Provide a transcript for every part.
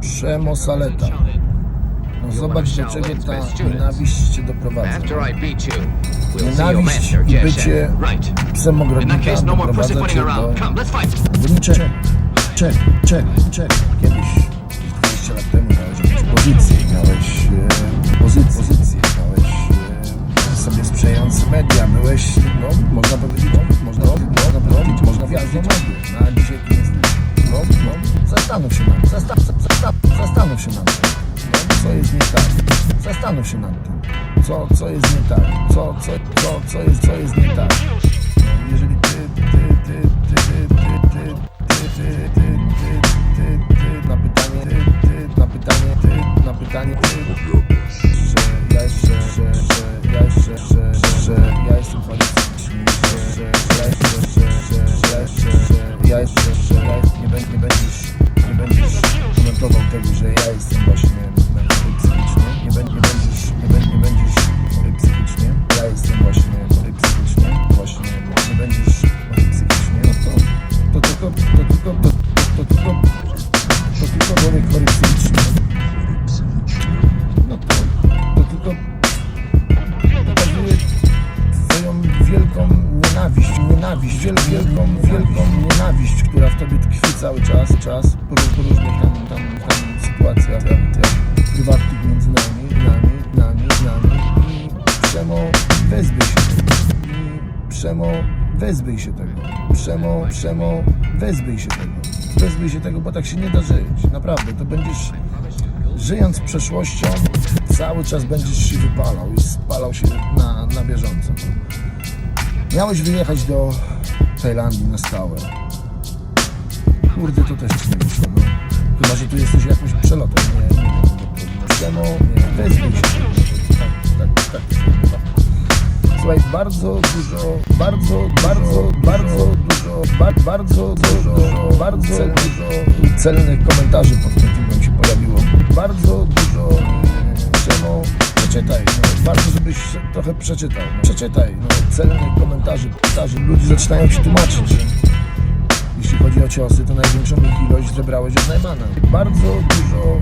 Przemosaleta. No zobacz, do czego ta nienawiść cię doprowadza. Nienawiść i bycie psemogrodnika case, no doprowadza cię do... Czek, czek, czek, czek. Kiedyś, 20 lat temu miałeś jakąś pozycję, miałeś e, pozycję, pozycję, miałeś e, sobie sprzyjające media, byłeś, no, można powiedzieć, no, można, można powiedzieć, można mediów, no, a dzisiaj jesteś? No, no, zastanów się nad tym, zasta, zasta, zastanów się nad tym, no, co jest nie tak, zastanów się nad tym, co, co jest nie tak, co, co, co, co jest, co jest nie tak. No, jeżeli ty, ty, ty, ty, ty, ty, ty, ty, ty, ty, ty, ty, na pytanie, ty, ty, na pytanie, ty, na pytanie, tylko, to, tylko, to tylko chory psychicznie, no to, to tylko pokazuje twoją wielką nienawiść, nienawiść, wiel, wielką, wielką nienawiść, która w tobie tkwi cały czas, czas, po, po różnych tam, tam, tam sytuacjach, prywatnych między nami, nami, nami, nami i Przemo, wezbyj się tego. I Przemo, wezbyj się tego. Przemo, Przemo, wezbyj się tego. Wezbyj się tego, bo tak się nie da żyć. Naprawdę, to będziesz żyjąc przeszłością, cały czas będziesz się wypalał i spalał się na, na bieżąco. Miałeś wyjechać do Tajlandii na stałe. Kurde, to też nie wyszło, no. Chyba, że tu jesteś jakimś przelotem, nie, nie wiem. Czemu? Nie, wezmij się. Tak, tak, tak. Słuchaj, bardzo dużo, bardzo, bardzo, bardzo dużo, bar, bardzo dużo, bardzo dużo celnych komentarzy pod tym filmem się pojawiło. Bardzo dużo, e, czemu, przeczytaj, no, warto żebyś trochę przeczytał, przeczytaj, no, celnych komentarzy, komentarzy, ludzie zaczynają ci tłumaczyć, jeśli chodzi o ciosy, to największą ilość zebrałeś od Najmana. Bardzo dużo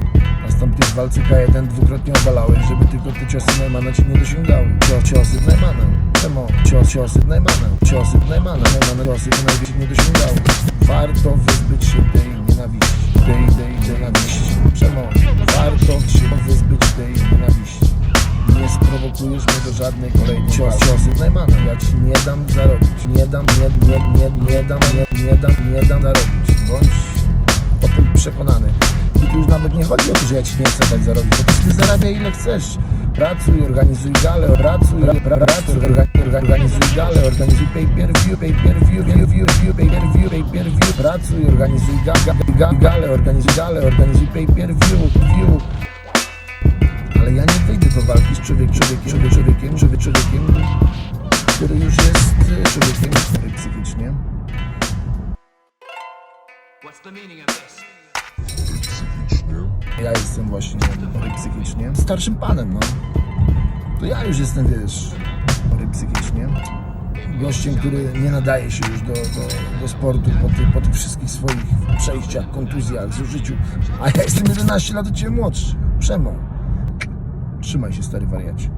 walce K1 dwukrotnie obalałeś, żeby tylko te ciosy Najmana ci nie dosięgały. Cio- Ciosy Najmana. Czemu? Cios, ciosy Najmana. Ciosy Najmana. Najmana ciosy to najwięcej nie dosięgały. Warto wyzbyć się tej nienawiści. Tej, tej, nienawiści. Czemu? Warto się wyzbyć tej nienawiści. Nie sprowokujesz mnie do żadnej kolejnej cios, ciosy Najmana. Ja ci nie dam zarobić. Nie dam, nie, nie, nie, nie dam, nie, nie dam, nie dam zarobić. Bądź przekonany. I tu już nawet nie chodzi o to, że ja ci nie chcę dać zarobić, bo ty zarabiaj ile chcesz. Pracuj, organizuj galę, pracuj, pra, pracuj, orga, orga, organizuj galę, organizuj pay per view, pay per view, view, view, view, pay per view, pay per view, pracuj, organizuj ga, ga, ga, galę, organizuj galę, organizuj pay per view, view. Ale ja nie wyjdę do walki z człowiek, człowiekiem, człowiek, człowiekiem, człowiek, człowiekiem, Ja jestem właśnie chory psychicznie. Starszym panem, no. To ja już jestem, wiesz, chory psychicznie. Gościem, który nie nadaje się już do, do, do sportu po, ty, po tych wszystkich swoich przejściach, kontuzjach, zużyciu. A ja jestem 11 lat od Ciebie młodszy. Przemo. Trzymaj się, stary wariacie.